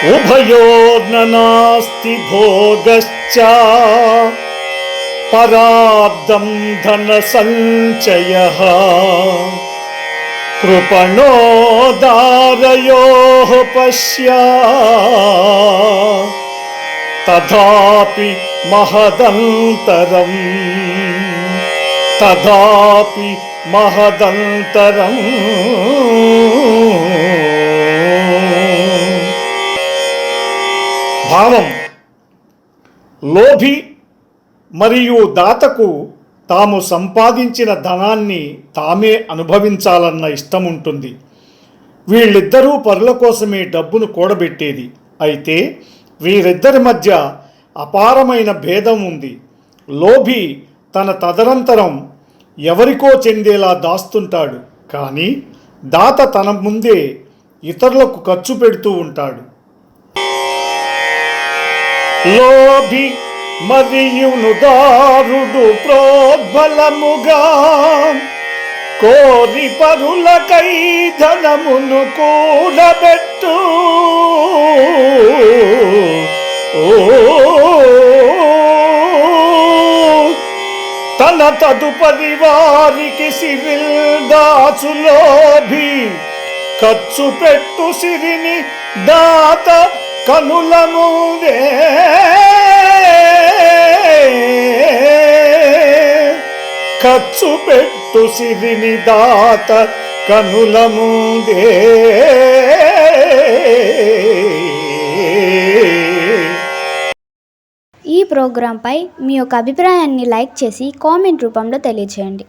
उभयोर्ननास्ति भोगश्च पराब्धं धनसञ्चयः। कृपणोदारयोः पश्य। तथापि महदन्तरम्। तथापि महदन्तरम्। భావం లోభి మరియు దాతకు తాము సంపాదించిన ధనాన్ని తామే అనుభవించాలన్న ఇష్టం ఉంటుంది వీళ్ళిద్దరూ పరుల కోసమే డబ్బును కూడబెట్టేది. అయితే వీరిద్దరి మధ్య అపారమైన భేదం ఉంది. లోభి తన తదనంతరం ఎవరికో చెందేలా దాస్తుంటాడు. కానీ దాత తన ముందే ఇతరులకు ఖర్చు పెడుతూ ఉంటాడు. లోభి మరియును దారుడు ప్రోద్బలముగా. కోరి పరులకై ధనమును కూడబెట్టు. తన తదుపరి వారికి సిరిల్ దాచులోభి. ఖర్చు పెట్టు సిరిని దాత కనుల ముందే ఖర్చు పెట్టు సిరిని దాత కనుల ముందే. ఈ ప్రోగ్రాంపై మీ యొక్క అభిప్రాయాన్ని లైక్ చేసి కామెంట్ రూపంలో తెలియజేయండి